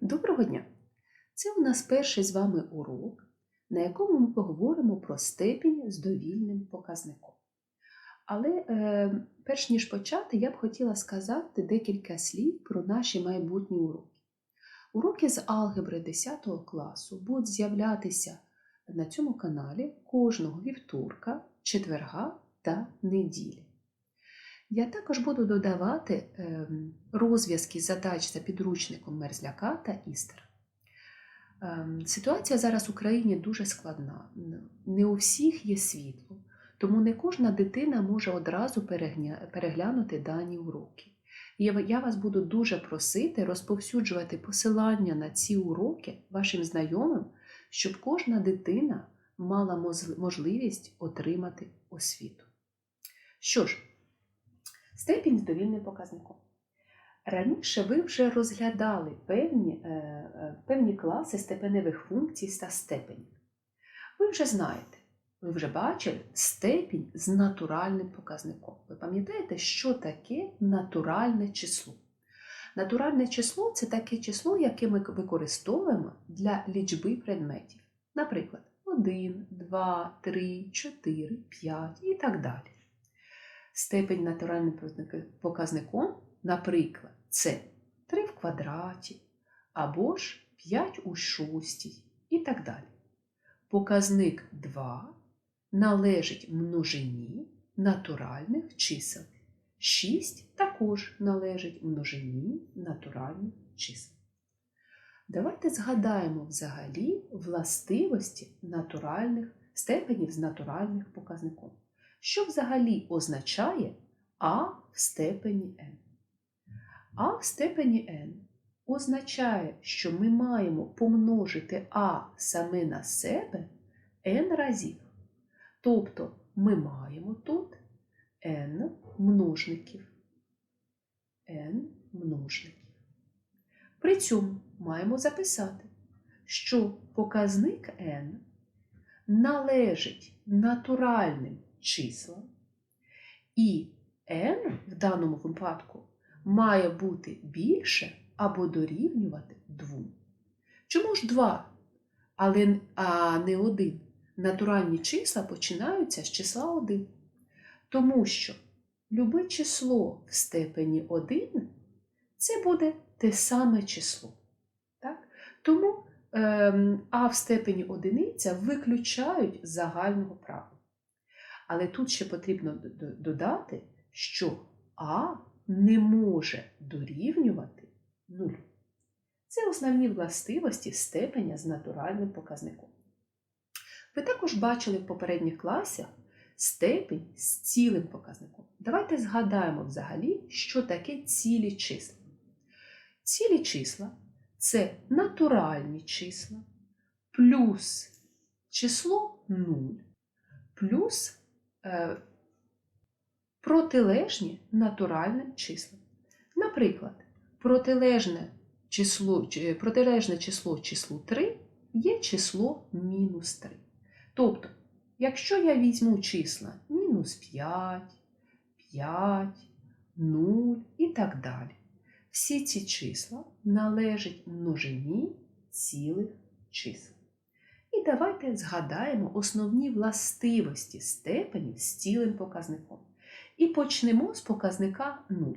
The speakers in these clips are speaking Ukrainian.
Доброго дня! Це у нас перший з вами урок, на якому ми поговоримо про степінь з довільним показником. Але е, перш ніж почати, я б хотіла сказати декілька слів про наші майбутні уроки. Уроки з алгебри 10 класу будуть з'являтися на цьому каналі кожного вівторка, четверга та неділі. Я також буду додавати ем, розв'язки задач за підручником Мерзляка та Істера. Ем, Ситуація зараз в Україні дуже складна. Не у всіх є світло, тому не кожна дитина може одразу переглянути дані уроки. Я я вас буду дуже просити розповсюджувати посилання на ці уроки вашим знайомим, щоб кожна дитина мала можливість отримати освіту. Що ж, Степінь з довільним показником. Раніше ви вже розглядали певні, е, е, певні класи степеневих функцій та степенів. Ви вже знаєте, ви вже бачили степінь з натуральним показником. Ви пам'ятаєте, що таке натуральне число? Натуральне число це таке число, яке ми використовуємо для лічби предметів. Наприклад, 1, 2, 3, 4, 5 і так далі. Степень натуральним показником, наприклад, це 3 в квадраті або ж 5 у шостій і так далі. Показник 2 належить множині натуральних чисел. 6 також належить множині натуральних чисел. Давайте згадаємо взагалі властивості натуральних степенів з натуральних показником. Що взагалі означає А в степені n? А в степені n означає, що ми маємо помножити А саме на себе n разів. Тобто ми маємо тут n множників. n множників. При цьому маємо записати, що показник n належить натуральним числа, і n в даному випадку має бути більше або дорівнювати 2. Чому ж 2, але а не 1? Натуральні числа починаються з числа 1. Тому що любе число в степені 1 це буде те саме число. Так? Тому ем, а в степені одиниця виключають з загального правила. Але тут ще потрібно додати, що А не може дорівнювати нулю. Це основні властивості степеня з натуральним показником. Ви також бачили в попередніх класах степень з цілим показником. Давайте згадаємо взагалі, що таке цілі числа. Цілі числа це натуральні числа плюс число 0 плюс протилежні натуральним числам. Наприклад, протилежне число, протилежне число числу 3 є число мінус 3. Тобто, якщо я візьму числа мінус 5, 5, 0 і так далі, всі ці числа належать множині цілих чисел. Давайте згадаємо основні властивості степенів з цілим показником. І почнемо з показника 0.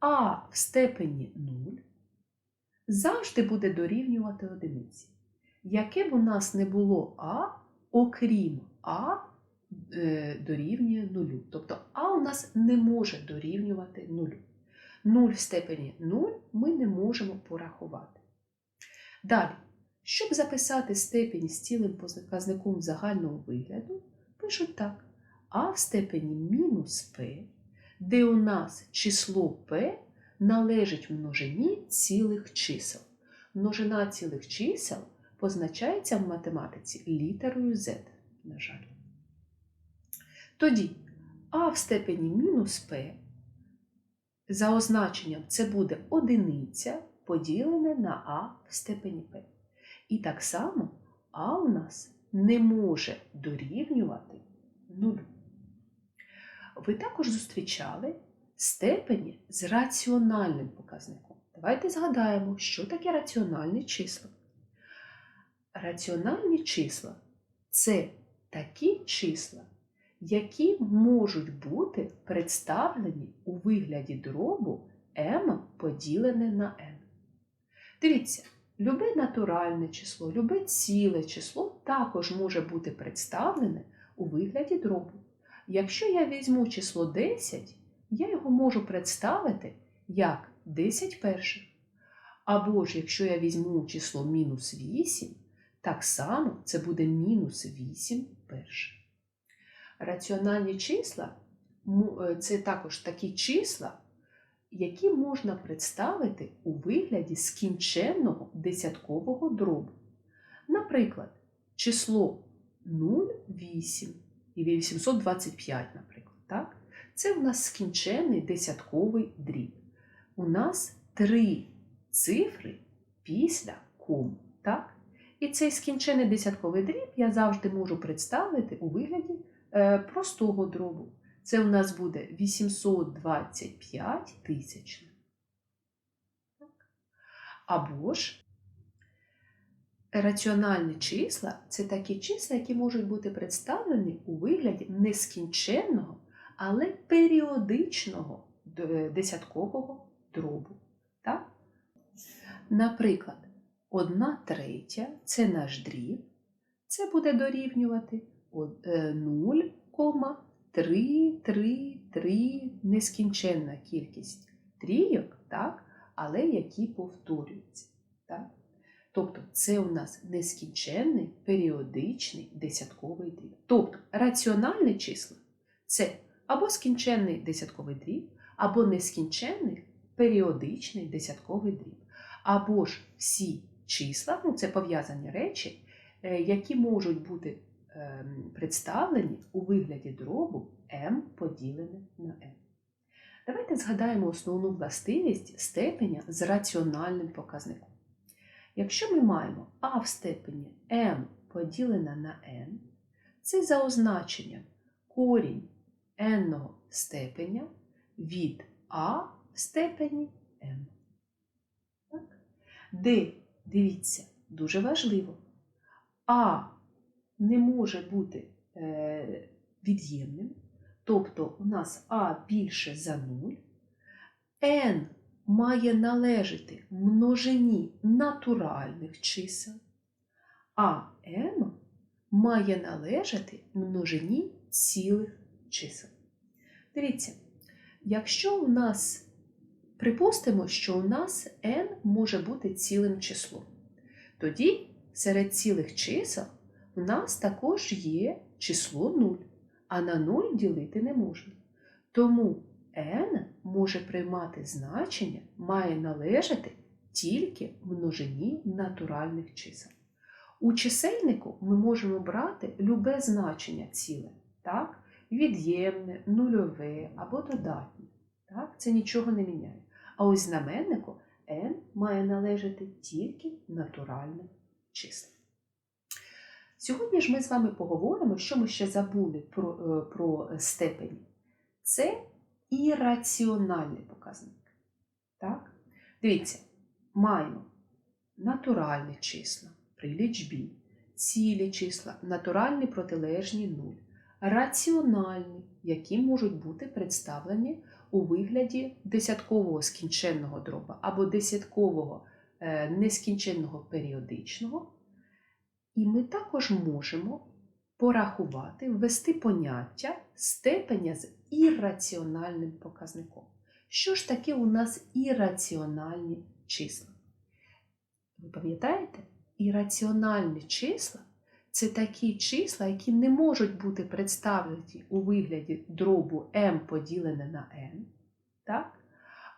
А в степені 0 завжди буде дорівнювати одиниці. Яке б у нас не було А, окрім А е, дорівнює 0. Тобто А у нас не може дорівнювати 0. 0 в степені 0 ми не можемо порахувати. Далі. Щоб записати степінь з цілим показником загального вигляду, пишуть так: а в степені мінус p, де у нас число p належить множині цілих чисел. Множина цілих чисел позначається в математиці літерою z, на жаль. Тоді а в степені мінус p за означенням це буде одиниця поділене на а в степені p. І так само А у нас не може дорівнювати нулю. Ви також зустрічали степені з раціональним показником. Давайте згадаємо, що таке раціональні числа. Раціональні числа це такі числа, які можуть бути представлені у вигляді дробу m поділене на n. Дивіться, любе натуральне число, любе ціле число також може бути представлене у вигляді дробу. Якщо я візьму число 10, я його можу представити як 10 перших. Або ж якщо я візьму число мінус 8, так само це буде мінус 8 перших. Раціональні числа е, це також такі числа, які можна представити у вигляді скінченного десяткового дробу. Наприклад, число 0, 8 і 825, наприклад. Так? Це у нас скінчений десятковий дріб. У нас три цифри після кому. Так? І цей скінчений десятковий дріб я завжди можу представити у вигляді е, простого дробу. Це у нас буде 825 тисячних. Або ж раціональні числа це такі числа, які можуть бути представлені у вигляді нескінченного, але періодичного десяткового дробу. Так? Наприклад, 1 третя це наш дріб. Це буде дорівнювати е, 0,333 нескінченна кількість трійок, так? але які повторюються. Так? Тобто це у нас нескінченний періодичний десятковий дріб. Тобто раціональні числа це або скінченний десятковий дріб, або нескінченний періодичний десятковий дріб. Або ж всі числа, ну це пов'язані речі, е, які можуть бути представлені у вигляді дробу m поділене на n. Давайте згадаємо основну властивість степеня з раціональним показником. Якщо ми маємо а в степені m поділене на n, це за означенням корінь n степеня від а в степені m. Так? Де, дивіться, дуже важливо, а не може бути е, від'ємним, тобто у нас а більше за 0, n має належати множині натуральних чисел, а m має належати множині цілих чисел. Дивіться, якщо у нас, припустимо, що у нас n може бути цілим числом, тоді серед цілих чисел у нас також є число 0, а на 0 ділити не можна. Тому n може приймати значення, має належати тільки множині натуральних чисел. У чисельнику ми можемо брати любе значення ціле, так? від'ємне, нульове або додатнє. Так? Це нічого не міняє. А ось знаменнику n має належати тільки натуральним числам. Сьогодні ж ми з вами поговоримо, що ми ще забули про, е, про степені. Це ірраціональний показник. Так? Дивіться, маємо натуральні числа при лічбі, цілі числа, натуральні протилежні нуль, раціональні, які можуть бути представлені у вигляді десяткового скінченного дроба або десяткового е, нескінченного періодичного. І ми також можемо порахувати, ввести поняття степеня з ірраціональним показником. Що ж таке у нас ірраціональні числа? Ви пам'ятаєте? Ірраціональні числа це такі числа, які не можуть бути представлені у вигляді дробу m поділене на n, так?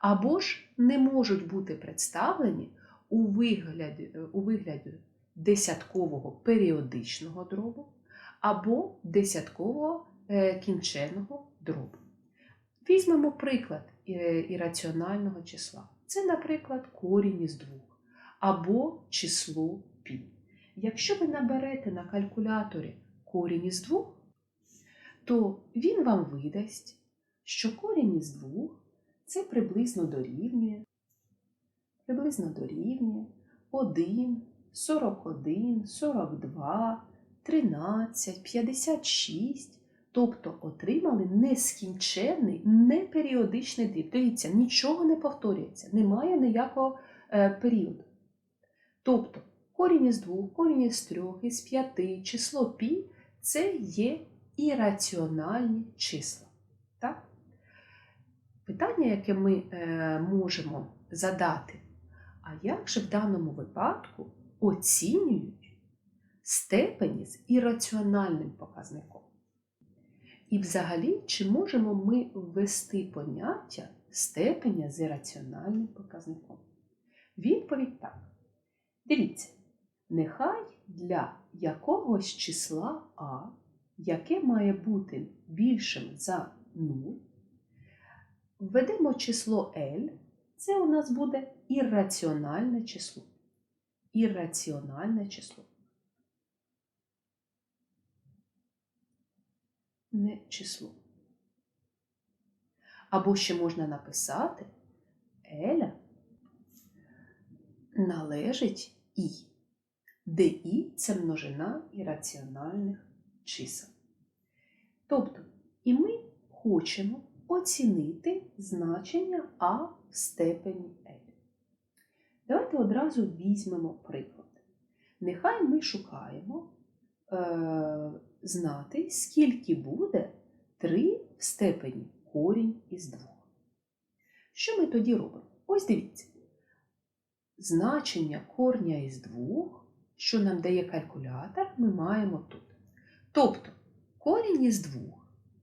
або ж не можуть бути представлені у вигляді, у вигляді десяткового періодичного дробу або десяткового е, кінченого дробу. Візьмемо приклад е, ірраціонального числа. Це, наприклад, корінь із двох або число π. Якщо ви наберете на калькуляторі корінь із двох, то він вам видасть, що корінь із двох це приблизно дорівнює приблизно дорівнює 1, 41, 42, 13, 56. Тобто отримали нескінченний, неперіодичний дріб. Дивіться, нічого не повторюється, немає ніякого е, періоду. Тобто корінь із 2, корінь із 3, із 5, число пі це є ірраціональні числа. Так? Питання, яке ми е, можемо задати, а як же в даному випадку оцінюють степені з ірраціональним показником? І взагалі, чи можемо ми ввести поняття степеня з ірраціональним показником? Відповідь так. Дивіться, нехай для якогось числа А, яке має бути більшим за 0, введемо число L, це у нас буде ірраціональне число. Ірраціональне число. Не число. Або ще можна написати Еля належить І, де І це множина ірраціональних чисел. Тобто, і ми хочемо оцінити значення А в степені L. Давайте одразу візьмемо приклад. Нехай ми шукаємо е, знати, скільки буде 3 в степені корінь із 2. Що ми тоді робимо? Ось дивіться. Значення корня із 2, що нам дає калькулятор, ми маємо тут. Тобто корінь із 2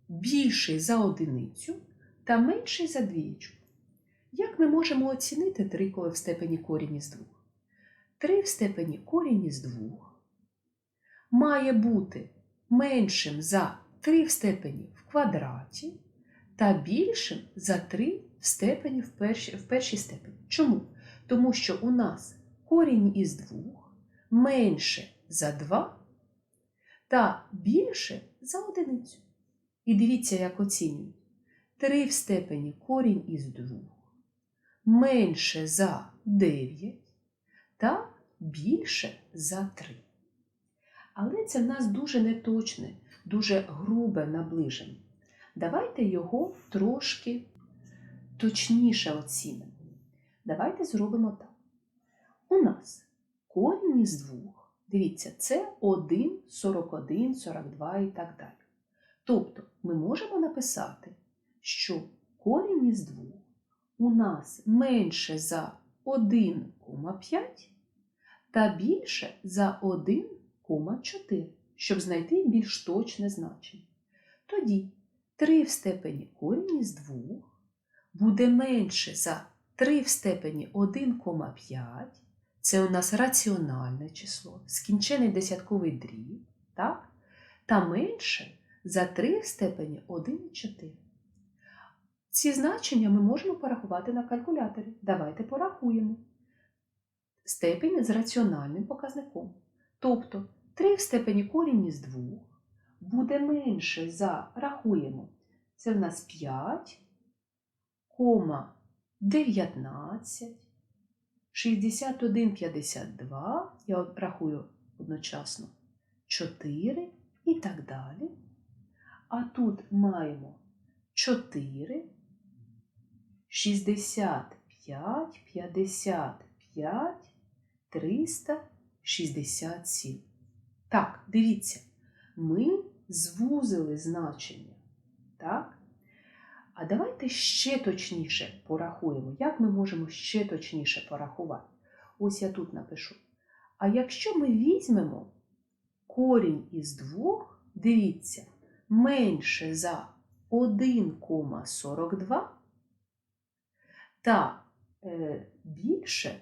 більший за одиницю та менший за двічку. Як ми можемо оцінити 3 коли в степені корінь із 2? 3 в степені корінь із 2 має бути меншим за 3 в степені в квадраті та більшим за 3 в степені в першій, в першій степені. Чому? Тому що у нас корінь із 2 менше за 2 та більше за одиницю. І дивіться, як оцінюють. 3 в степені корінь із 2 менше за 9 та більше за 3. Але це в нас дуже неточне, дуже грубе наближення. Давайте його трошки точніше оцінимо. Давайте зробимо так. У нас корінь із 2. Дивіться, це 1, 41, 42 і так далі. Тобто ми можемо написати, що корінь із 2 у нас менше за 1,5 та більше за 1,4, щоб знайти більш точне значення. Тоді 3 в степені корінь із 2 буде менше за 3 в степені 1,5. Це у нас раціональне число, скінчений десятковий дріб, так? та менше за 3 в степені 1,4. Ці значення ми можемо порахувати на калькуляторі. Давайте порахуємо. Степінь з раціональним показником. Тобто 3 в степені корінь із 2 буде менше за, рахуємо, це в нас 5, кома 19, 61, 52, я рахую одночасно 4 і так далі. А тут маємо 4, 65, 55, 367. Так, дивіться, ми звузили значення. Так? А давайте ще точніше порахуємо. Як ми можемо ще точніше порахувати? Ось я тут напишу. А якщо ми візьмемо корінь із двох, дивіться, менше за 1,42 та е, більше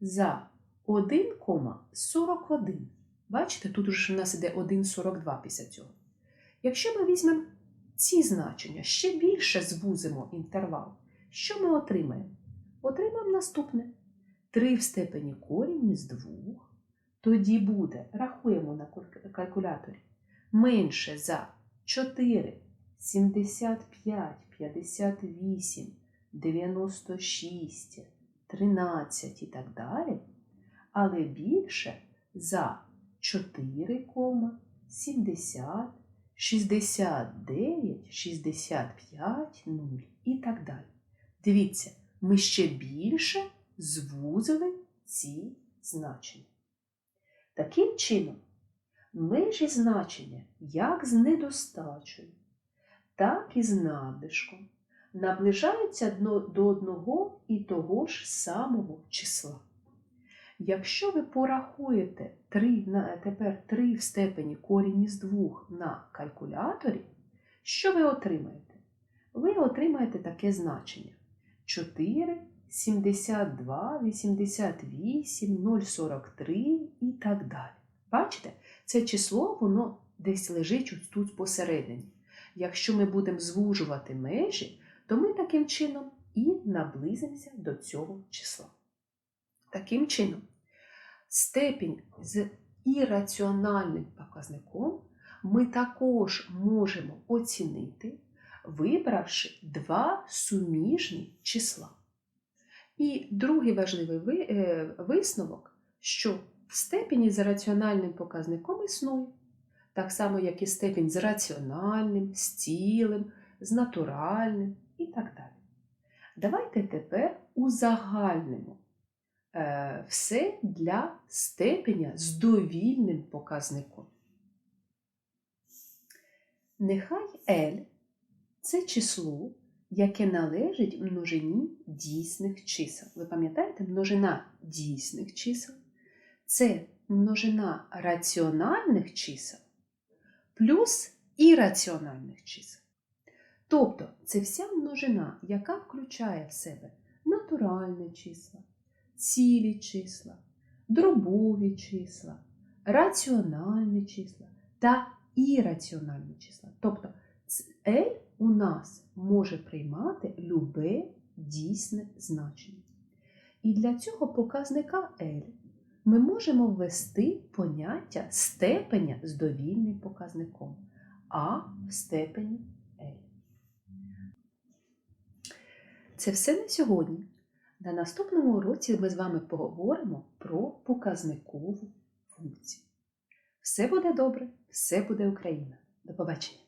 за 1,41. Бачите, тут уже у нас іде 1,42 після цього. Якщо ми візьмемо ці значення, ще більше звузимо інтервал, що ми отримаємо? Отримаємо наступне. 3 в степені корінь із 2, тоді буде, рахуємо на калькуляторі, менше за 4, 75, 58, 96, 13 і так далі, але більше за 4,70, 69, 65, 0 і так далі. Дивіться, ми ще більше звузили ці значення. Таким чином, межі значення як з недостачею, так і з надлишком наближаються до одного і того ж самого числа. Якщо ви порахуєте 3 на, тепер 3 в степені корінь із 2 на калькуляторі, що ви отримаєте? Ви отримаєте таке значення 4, 72, 88, 0,43 і так далі. Бачите, це число воно десь лежить тут посередині. Якщо ми будемо звужувати межі, то ми таким чином і наблизимося до цього числа. Таким чином, степінь з ірраціональним показником ми також можемо оцінити, вибравши два суміжні числа. І другий важливий е, висновок, що степені з раціональним показником існує, так само, як і степінь з раціональним, з цілим, з натуральним і так далі. Давайте тепер узагальнимо е, все для степеня з довільним показником. Нехай L це число, яке належить множині дійсних чисел. Ви пам'ятаєте, множина дійсних чисел це множина раціональних чисел плюс ірраціональних чисел. Тобто це вся множина, яка включає в себе натуральні числа, цілі числа, дробові числа, раціональні числа та ірраціональні числа. Тобто L у нас може приймати любе дійсне значення. І для цього показника L ми можемо ввести поняття степеня з довільним показником А в степені L. Це все на сьогодні. На наступному уроці ми з вами поговоримо про показникову функцію. Все буде добре, все буде Україна. До побачення!